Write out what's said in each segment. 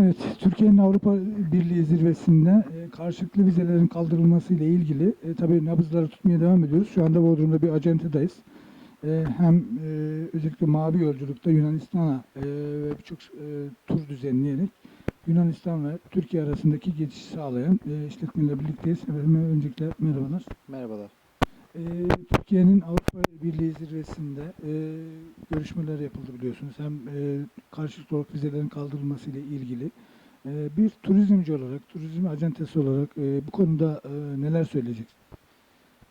Evet, Türkiye'nin Avrupa Birliği zirvesinde e, karşılıklı vizelerin kaldırılması ile ilgili e, tabii nabızları tutmaya devam ediyoruz. Şu anda Bodrum'da bir acentedayız. E, hem e, özellikle mavi yolculukta Yunanistan'a e, ve birçok e, tur düzenleyerek Yunanistan ve Türkiye arasındaki geçişi sağlayan e, işletmeyle birlikteyiz. Efendim, öncelikle merhabalar. Merhabalar. E, Türkiye'nin Avrupa Birliği zirvesinde e, görüşmeler yapıldı biliyorsunuz. Hem e, karşılıklı olarak vizelerin kaldırılması ile ilgili. E, bir turizmci olarak, turizm acentesi olarak e, bu konuda e, neler söyleyeceksiniz?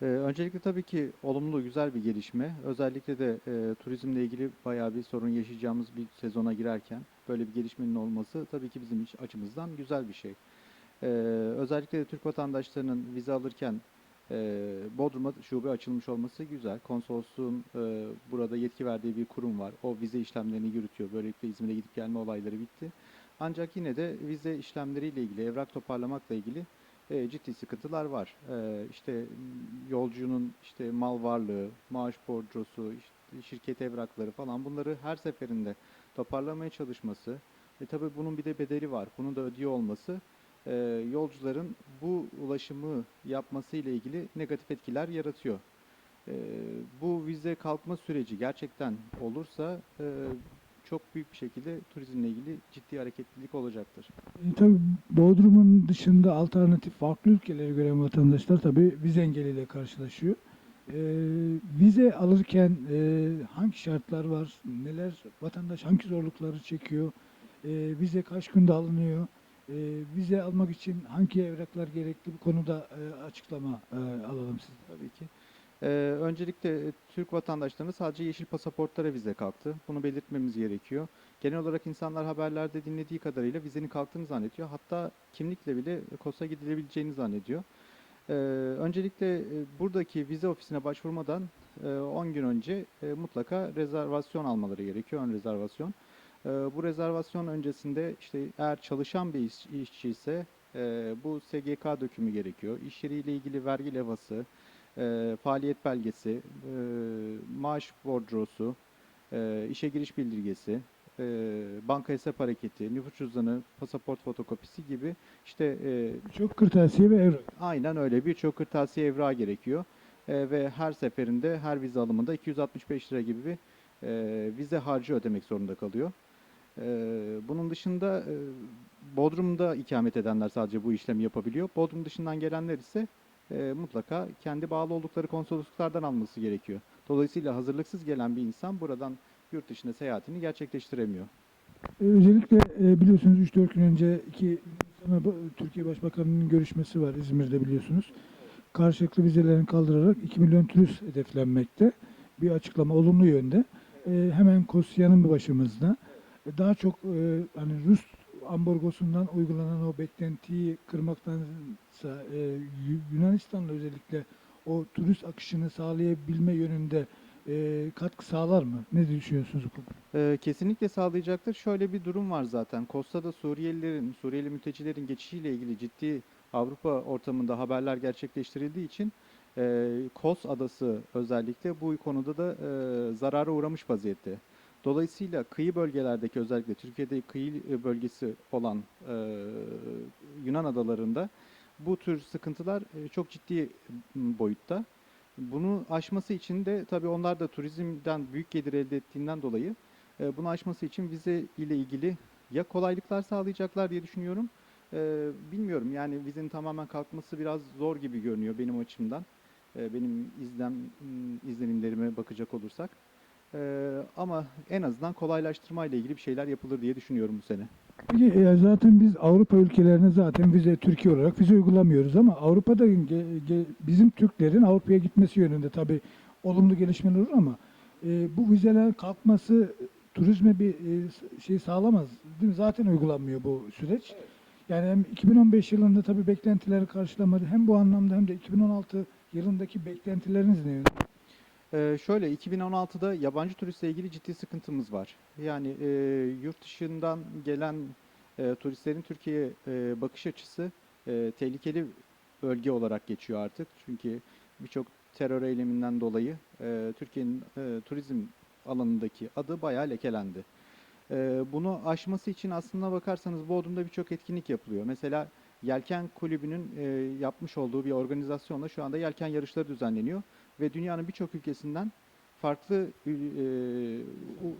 Ee, öncelikle tabii ki olumlu, güzel bir gelişme. Özellikle de e, turizmle ilgili bayağı bir sorun yaşayacağımız bir sezona girerken böyle bir gelişmenin olması tabii ki bizim açımızdan güzel bir şey. Ee, özellikle de Türk vatandaşlarının vize alırken e, Bodrum'a şube açılmış olması güzel. Konsolosluğun e, burada yetki verdiği bir kurum var. O vize işlemlerini yürütüyor. Böylelikle İzmir'e gidip gelme olayları bitti. Ancak yine de vize işlemleriyle ilgili, evrak toparlamakla ilgili e, ciddi sıkıntılar var. E, işte yolcunun işte mal varlığı, maaş borcosu, işte şirket evrakları falan bunları her seferinde toparlamaya çalışması. E, tabii bunun bir de bedeli var. Bunu da ödüyor olması e, yolcuların bu ulaşımı yapması ile ilgili negatif etkiler yaratıyor. E, bu vize kalkma süreci gerçekten olursa e, çok büyük bir şekilde turizmle ilgili ciddi hareketlilik olacaktır. E, tabii Bodrum'un dışında alternatif farklı ülkelere göre vatandaşlar tabii vize engeliyle karşılaşıyor. E, vize alırken e, hangi şartlar var, neler vatandaş hangi zorlukları çekiyor, e, vize kaç günde alınıyor, e, vize almak için hangi evraklar gerekli bu konuda e, açıklama e, alalım sizden. Tabii ki. Ee, öncelikle e, Türk vatandaşlarına sadece yeşil pasaportlara vize kalktı. Bunu belirtmemiz gerekiyor. Genel olarak insanlar haberlerde dinlediği kadarıyla vizenin kalktığını zannediyor. Hatta kimlikle bile KOS'a gidilebileceğini zannediyor. Ee, öncelikle e, buradaki vize ofisine başvurmadan e, 10 gün önce e, mutlaka rezervasyon almaları gerekiyor, ön rezervasyon. Ee, bu rezervasyon öncesinde işte eğer çalışan bir iş, işçi ise e, bu SGK dökümü gerekiyor. İş yeriyle ilgili vergi levhası, e, faaliyet belgesi, e, maaş borcosu, e, işe giriş bildirgesi, e, banka hesap hareketi, nüfus cüzdanı, pasaport fotokopisi gibi işte e, Çok kırtasiye ve evrak. aynen öyle birçok kırtasiye evrağı gerekiyor. E, ve her seferinde her vize alımında 265 lira gibi bir e, vize harcı ödemek zorunda kalıyor. E, bunun dışında e, Bodrum'da ikamet edenler sadece bu işlemi yapabiliyor. Bodrum dışından gelenler ise e, mutlaka kendi bağlı oldukları konsolosluklardan alması gerekiyor. Dolayısıyla hazırlıksız gelen bir insan buradan yurt dışına seyahatini gerçekleştiremiyor. E, Özellikle biliyorsunuz 3-4 gün önce iki Türkiye Başbakanı'nın görüşmesi var İzmir'de biliyorsunuz. Karşılıklı vizelerin kaldırarak 2 milyon turist hedeflenmekte. Bir açıklama olumlu yönde. Hemen Kosya'nın başımızda. E, daha çok e, hani Rus ambargosundan uygulanan o beklentiyi kırmaktansa e, Yu- Yunanistan'la özellikle o turist akışını sağlayabilme yönünde e, katkı sağlar mı? Ne düşünüyorsunuz bu konuda? Ee, kesinlikle sağlayacaktır. Şöyle bir durum var zaten. Kostada Suriyelilerin, Suriyeli mültecilerin geçişiyle ilgili ciddi Avrupa ortamında haberler gerçekleştirildiği için e, Kos adası özellikle bu konuda da e, zarara uğramış vaziyette. Dolayısıyla kıyı bölgelerdeki özellikle Türkiye'de kıyı bölgesi olan e, Yunan adalarında bu tür sıkıntılar e, çok ciddi boyutta. Bunu aşması için de tabii onlar da turizmden büyük gelir elde ettiğinden dolayı e, bunu aşması için vize ile ilgili ya kolaylıklar sağlayacaklar diye düşünüyorum. E, bilmiyorum yani vizenin tamamen kalkması biraz zor gibi görünüyor benim açımdan. E, benim izlem izlenimlerime bakacak olursak. E, ama en azından kolaylaştırma ile ilgili bir şeyler yapılır diye düşünüyorum bu sene. Peki e, zaten biz Avrupa ülkelerine zaten vize Türkiye olarak vize uygulamıyoruz ama Avrupa'da ge- ge- bizim Türklerin Avrupa'ya gitmesi yönünde tabii olumlu gelişmeler olur ama e, bu vizeler kalkması turizme bir e, şey sağlamaz. Değil mi? Zaten uygulanmıyor bu süreç. Yani hem 2015 yılında tabii beklentileri karşılamadı. Hem bu anlamda hem de 2016 yılındaki beklentileriniz ne? Ee, şöyle 2016'da yabancı turistle ilgili ciddi sıkıntımız var. Yani e, yurt dışından gelen e, turistlerin Türkiye'ye e, bakış açısı e, tehlikeli bölge olarak geçiyor artık. Çünkü birçok terör eyleminden dolayı e, Türkiye'nin e, turizm alanındaki adı bayağı lekelendi. E, bunu aşması için aslında bakarsanız Bodrum'da birçok etkinlik yapılıyor. Mesela Yelken Kulübü'nün e, yapmış olduğu bir organizasyonla şu anda yelken yarışları düzenleniyor ve dünyanın birçok ülkesinden farklı e,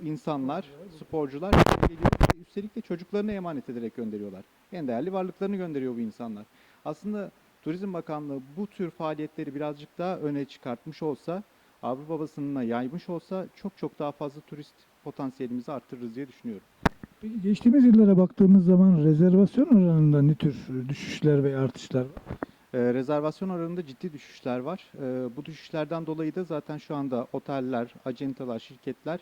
insanlar, sporcular geliyor. Üstelik de çocuklarını emanet ederek gönderiyorlar. En değerli varlıklarını gönderiyor bu insanlar. Aslında Turizm Bakanlığı bu tür faaliyetleri birazcık daha öne çıkartmış olsa, Avrupa basınına yaymış olsa çok çok daha fazla turist potansiyelimizi arttırırız diye düşünüyorum. Peki geçtiğimiz yıllara baktığımız zaman rezervasyon oranında ne tür düşüşler ve artışlar var? Ee, rezervasyon oranında ciddi düşüşler var. Ee, bu düşüşlerden dolayı da zaten şu anda oteller, acentalar, şirketler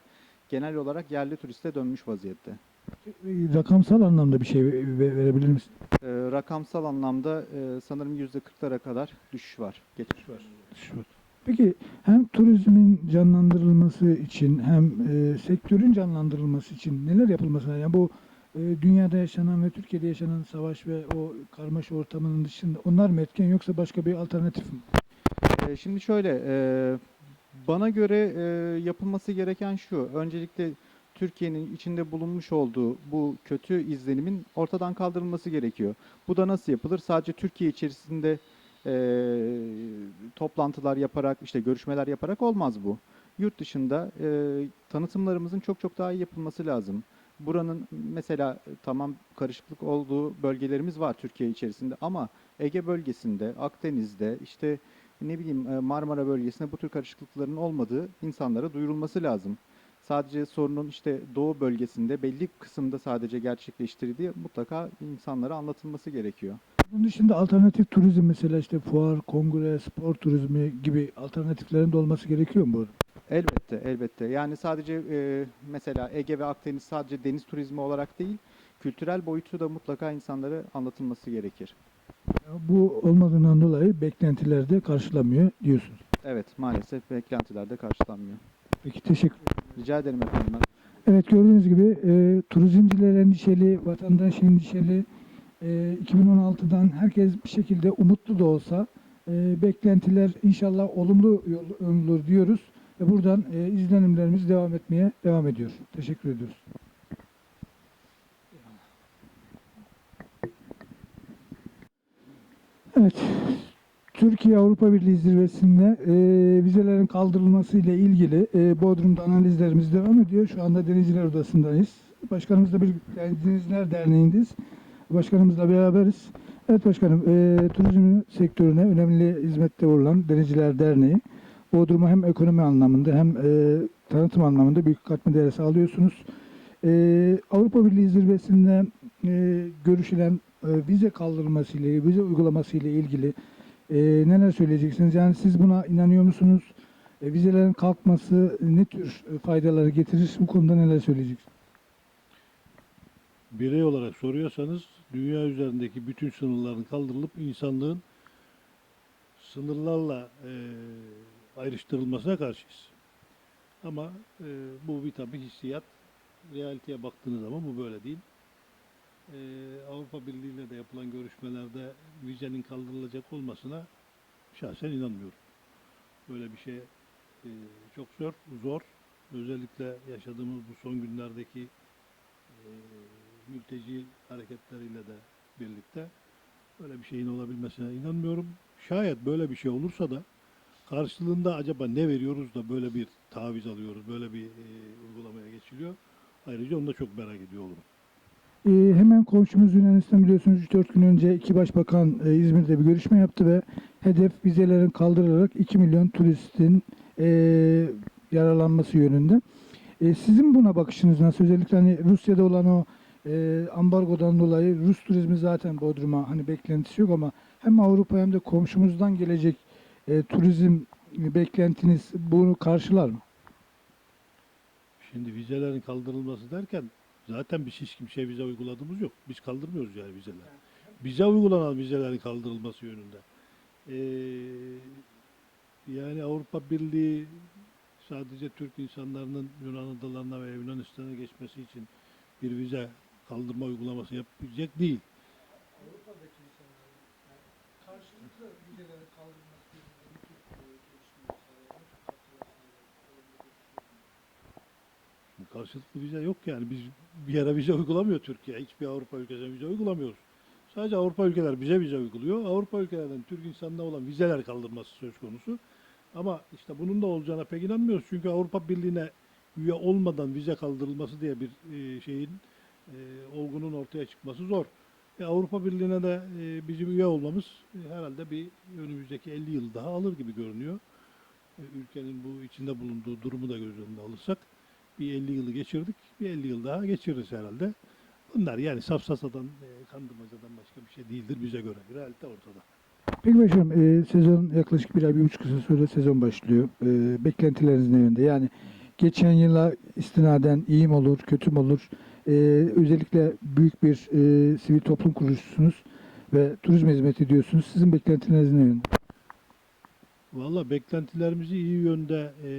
genel olarak yerli turiste dönmüş vaziyette. Rakamsal anlamda bir şey ve- verebilir misin? Ee, rakamsal anlamda e, sanırım %40'lara kadar düşüş var. Geçiş var. Düşüş var. Peki hem turizmin canlandırılması için hem e, sektörün canlandırılması için neler yapılması lazım? Yani bu dünyada yaşanan ve Türkiye'de yaşanan savaş ve o karmaşa ortamının dışında onlar mı etken yoksa başka bir alternatif mi? Ee, Şimdi şöyle, e, bana göre e, yapılması gereken şu. Öncelikle Türkiye'nin içinde bulunmuş olduğu bu kötü izlenimin ortadan kaldırılması gerekiyor. Bu da nasıl yapılır? Sadece Türkiye içerisinde e, toplantılar yaparak, işte görüşmeler yaparak olmaz bu. Yurt dışında e, tanıtımlarımızın çok çok daha iyi yapılması lazım. Buranın mesela e, tamam karışıklık olduğu bölgelerimiz var Türkiye içerisinde ama Ege bölgesinde, Akdeniz'de, işte ne bileyim e, Marmara bölgesinde bu tür karışıklıkların olmadığı insanlara duyurulması lazım. Sadece sorunun işte doğu bölgesinde belli kısımda sadece gerçekleştirildiği mutlaka insanlara anlatılması gerekiyor. Bunun dışında alternatif turizm mesela işte fuar, kongre, spor turizmi gibi alternatiflerin de olması gerekiyor mu? bu? Elbette, elbette. Yani sadece e, mesela Ege ve Akdeniz sadece deniz turizmi olarak değil, kültürel boyutu da mutlaka insanlara anlatılması gerekir. Bu olmadığından dolayı beklentiler de karşılamıyor diyorsunuz. Evet, maalesef beklentilerde karşılanmıyor. Peki teşekkür Rica ederim efendim. Evet gördüğünüz gibi e, turizmciler endişeli, vatandaş endişeli. E, 2016'dan herkes bir şekilde umutlu da olsa e, beklentiler inşallah olumlu yol olur diyoruz. Ve buradan e, izlenimlerimiz devam etmeye devam ediyor. Teşekkür ediyoruz. Evet. Türkiye Avrupa Birliği zirvesinde e, vizelerin kaldırılması ile ilgili e, Bodrum'da analizlerimiz devam ediyor. Şu anda Denizciler Odası'ndayız. Başkanımızla bir Denizciler Derneği'ndeyiz. Başkanımızla beraberiz. Evet başkanım, e, turizm sektörüne önemli hizmette bulunan Denizciler Derneği Bodrum'a hem ekonomi anlamında hem e, tanıtım anlamında büyük katma değer sağlıyorsunuz. E, Avrupa Birliği zirvesinde e, görüşülen e, vize kaldırılması ile, vize uygulaması ile ilgili e, neler söyleyeceksiniz? Yani siz buna inanıyor musunuz? E, vizelerin kalkması ne tür e, faydaları getirir? Bu konuda neler söyleyeceksiniz? birey olarak soruyorsanız dünya üzerindeki bütün sınırların kaldırılıp insanlığın sınırlarla e, ayrıştırılmasına karşıyız. Ama e, bu bir tabii hissiyat. Realiteye baktığınız zaman bu böyle değil. E, Avrupa Birliği ile de yapılan görüşmelerde vizenin kaldırılacak olmasına şahsen inanmıyorum. Böyle bir şey e, çok zor, zor. Özellikle yaşadığımız bu son günlerdeki e, mülteci hareketleriyle de birlikte böyle bir şeyin olabilmesine inanmıyorum. Şayet böyle bir şey olursa da karşılığında acaba ne veriyoruz da böyle bir taviz alıyoruz, böyle bir e, uygulamaya geçiliyor. Ayrıca onu da çok merak ediyor olurum. E, hemen komşumuz Yunanistan biliyorsunuz 3-4 gün önce iki başbakan e, İzmir'de bir görüşme yaptı ve hedef vizelerin kaldırılarak 2 milyon turistin e, yararlanması yönünde. E, sizin buna bakışınız nasıl? Özellikle hani Rusya'da olan o e, ambargodan dolayı Rus turizmi zaten Bodrum'a hani beklentisi yok ama hem Avrupa hem de komşumuzdan gelecek e, turizm beklentiniz bunu karşılar mı? Şimdi vizelerin kaldırılması derken zaten biz hiç kimseye vize uyguladığımız yok. Biz kaldırmıyoruz yani vizeler. Bize uygulanan vizelerin kaldırılması yönünde. Ee, yani Avrupa Birliği sadece Türk insanlarının Yunan adalarına ve Yunanistan'a geçmesi için bir vize kaldırma uygulaması yapacak değil. karşılıklı vize yok yani. Biz bir yere vize uygulamıyor Türkiye. Hiçbir Avrupa ülkesine vize uygulamıyoruz. Sadece Avrupa ülkeler bize vize uyguluyor. Avrupa ülkelerden Türk insanına olan vizeler kaldırması söz konusu. Ama işte bunun da olacağına pek inanmıyoruz. Çünkü Avrupa Birliği'ne üye olmadan vize kaldırılması diye bir e, şeyin e, olgunun ortaya çıkması zor. E, Avrupa Birliği'ne de e, bizim üye olmamız herhalde bir önümüzdeki 50 yıl daha alır gibi görünüyor. Ülkenin bu içinde bulunduğu durumu da göz önüne alırsak bir 50 yılı geçirdik. Bir 50 yıl daha geçiririz herhalde. Bunlar yani safsatadan, e, kandırmacadan başka bir şey değildir bize göre. Realite ortada. Peki başkanım e, sezon yaklaşık bir ay, bir buçuk kısa sonra sezon başlıyor. E, beklentileriniz ne yönde? Yani geçen yıla istinaden iyi mi olur, kötü mü olur? E, özellikle büyük bir e, sivil toplum kuruluşusunuz ve turizm hizmet ediyorsunuz. Sizin beklentileriniz ne yönde? Valla beklentilerimizi iyi yönde e,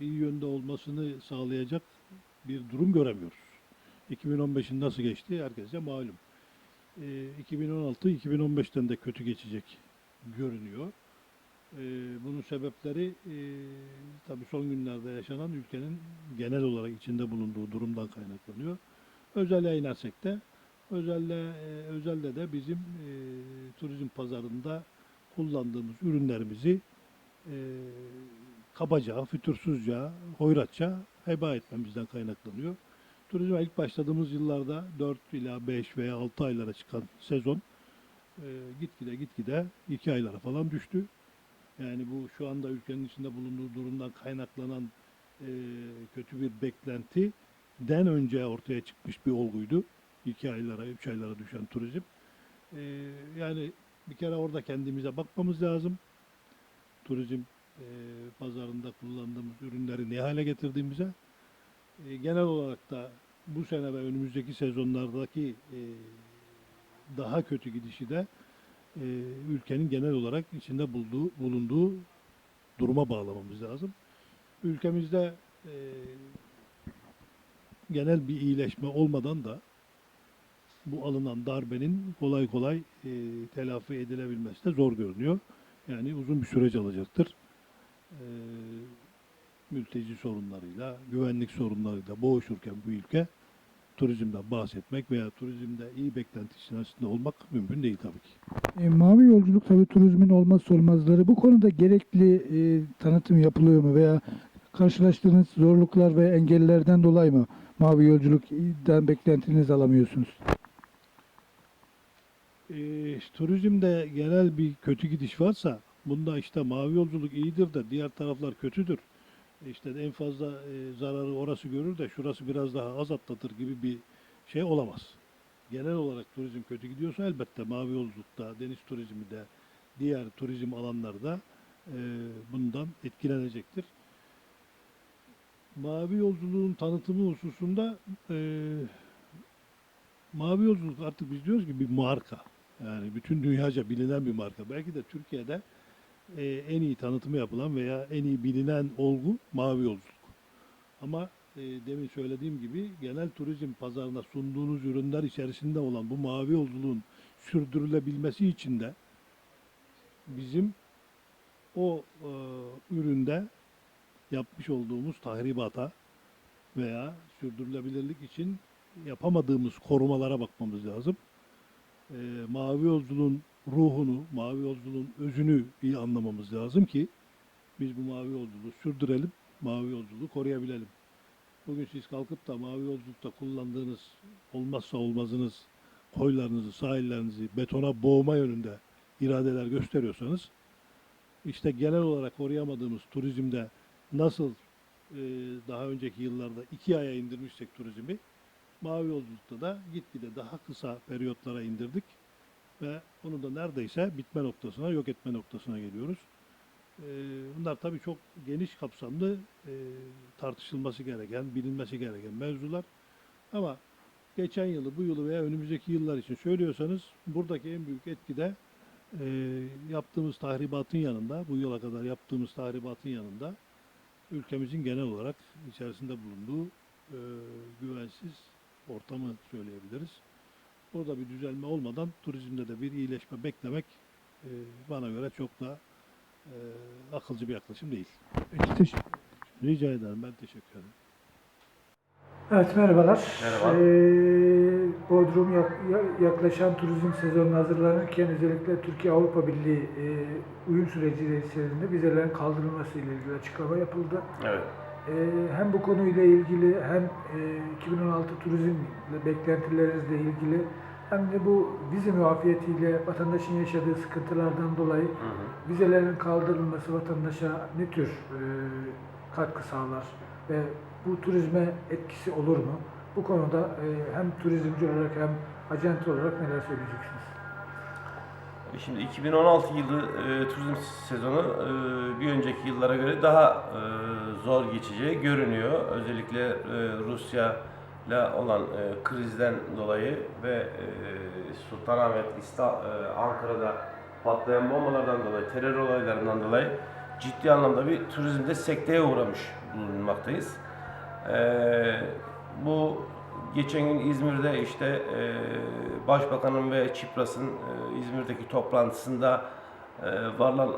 iyi yönde olmasını sağlayacak bir durum göremiyoruz. 2015'in nasıl geçti herkese malum. E, 2016 2015'ten de kötü geçecek görünüyor. E, bunun sebepleri e, tabii son günlerde yaşanan ülkenin genel olarak içinde bulunduğu durumdan kaynaklanıyor. Özele inersek de özelle e, özelde de bizim e, turizm pazarında kullandığımız ürünlerimizi kabaca, fütursuzca, hoyratça heba etmemizden kaynaklanıyor. Turizme ilk başladığımız yıllarda 4 ila 5 veya 6 aylara çıkan sezon e, gitgide gitgide 2 aylara falan düştü. Yani bu şu anda ülkenin içinde bulunduğu durumdan kaynaklanan e, kötü bir beklentiden önce ortaya çıkmış bir olguydu. 2 aylara, 3 aylara düşen turizm. E, yani bir kere orada kendimize bakmamız lazım. Turizm e, pazarında kullandığımız ürünleri ne hale getirdiğimize. E, genel olarak da bu sene ve önümüzdeki sezonlardaki e, daha kötü gidişi de e, ülkenin genel olarak içinde bulduğu, bulunduğu duruma bağlamamız lazım. Ülkemizde genel bir iyileşme olmadan da bu alınan darbenin kolay kolay telafi edilebilmesi de zor görünüyor. Yani uzun bir süreç alacaktır. E, mülteci sorunlarıyla, güvenlik sorunlarıyla boğuşurken bu ülke turizmden bahsetmek veya turizmde iyi beklenti içerisinde olmak mümkün değil tabii ki. E, mavi yolculuk tabii turizmin olmazsa olmazları. Bu konuda gerekli e, tanıtım yapılıyor mu veya karşılaştığınız zorluklar ve engellerden dolayı mı mavi yolculuktan beklentinizi alamıyorsunuz? E, turizmde genel bir kötü gidiş varsa bunda işte mavi yolculuk iyidir de diğer taraflar kötüdür. E, İşte en fazla e, zararı orası görür de şurası biraz daha az atlatır gibi bir şey olamaz. Genel olarak turizm kötü gidiyorsa elbette mavi yolculukta, deniz turizmi de, diğer turizm alanları da e, bundan etkilenecektir. Mavi yolculuğun tanıtımı hususunda mavi yolculuk artık biz diyoruz ki bir marka. Yani bütün dünyaca bilinen bir marka. Belki de Türkiye'de e, en iyi tanıtımı yapılan veya en iyi bilinen olgu mavi yolculuk. Ama e, demin söylediğim gibi genel turizm pazarına sunduğunuz ürünler içerisinde olan bu mavi yolculuğun sürdürülebilmesi için de bizim o e, üründe yapmış olduğumuz tahribata veya sürdürülebilirlik için yapamadığımız korumalara bakmamız lazım. E, mavi yolculuğun ruhunu, mavi yolculuğun özünü iyi anlamamız lazım ki biz bu mavi yolculuğu sürdürelim, mavi yolculuğu koruyabilelim. Bugün siz kalkıp da mavi yolculukta kullandığınız olmazsa olmazınız koylarınızı, sahillerinizi betona boğma yönünde iradeler gösteriyorsanız işte genel olarak koruyamadığımız turizmde nasıl e, daha önceki yıllarda iki aya indirmişsek turizmi mavi yolculukta da gitgide daha kısa periyotlara indirdik ve onu da neredeyse bitme noktasına, yok etme noktasına geliyoruz. Ee, bunlar tabii çok geniş kapsamlı e, tartışılması gereken, bilinmesi gereken mevzular. Ama geçen yılı, bu yılı veya önümüzdeki yıllar için söylüyorsanız buradaki en büyük etki de e, yaptığımız tahribatın yanında, bu yıla kadar yaptığımız tahribatın yanında ülkemizin genel olarak içerisinde bulunduğu e, güvensiz ortamı söyleyebiliriz. Burada bir düzelme olmadan turizmde de bir iyileşme beklemek e, bana göre çok da e, akılcı bir yaklaşım değil. Peki, teşekkür Rica ederim. Ben teşekkür ederim. Evet merhabalar. Merhaba. Ee, Bodrum yak- ya- yaklaşan turizm sezonuna hazırlanırken özellikle Türkiye Avrupa Birliği e, uyum süreci içerisinde vizelerin kaldırılması ile ilgili açıklama yapıldı. Evet. Ee, hem bu konuyla ilgili hem e, 2016 turizm beklentilerinizle ilgili hem de bu vize muafiyetiyle vatandaşın yaşadığı sıkıntılardan dolayı Hı hı. vizelerin kaldırılması vatandaşa ne tür e, katkı sağlar ve bu turizme etkisi olur mu? Bu konuda e, hem turizmci olarak hem acent olarak neler söyleyeceksiniz? Şimdi 2016 yılı e, turizm sezonu e, bir önceki yıllara göre daha e, zor geçeceği görünüyor. Özellikle e, Rusya ile olan e, krizden dolayı ve e, Sultanahmet, İsta, e, Ankara'da patlayan bombalardan dolayı, terör olaylarından dolayı ciddi anlamda bir turizmde sekteye uğramış bulunmaktayız. E, bu geçen gün İzmir'de işte e, Başbakanın ve Çipras'ın e, İzmir'deki toplantısında e, varılan e,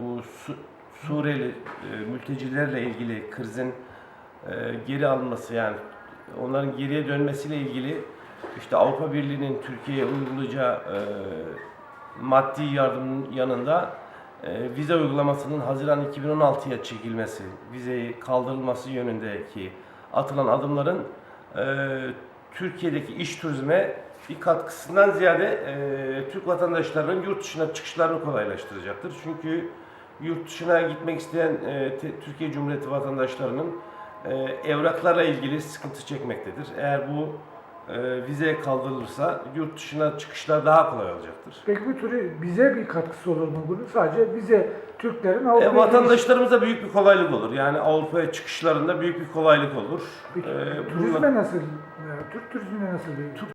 bu Su- Suriyeli e, mültecilerle ilgili krizin e, geri alınması yani onların geriye dönmesiyle ilgili işte Avrupa Birliği'nin Türkiye'ye uygulayacağı e, maddi yardımın yanında e, vize uygulamasının Haziran 2016'ya çekilmesi, vizeyi kaldırılması yönündeki atılan adımların Türkiye'deki iş turizme bir katkısından ziyade e, Türk vatandaşlarının yurt dışına çıkışlarını kolaylaştıracaktır. Çünkü yurt dışına gitmek isteyen e, te- Türkiye Cumhuriyeti vatandaşlarının e, evraklarla ilgili sıkıntı çekmektedir. Eğer bu e, vize kaldırılırsa yurt dışına çıkışlar daha kolay olacaktır. Peki bu turi bize bir katkısı olur mu bunun? Sadece bize Türklerin E, Avrupa'ya vatandaşlarımıza büyük bir kolaylık olur. Yani Avrupa'ya çıkışlarında büyük bir kolaylık olur. Peki, E, bununla- turizme nasıl, e, Türk turizmine nasıl bir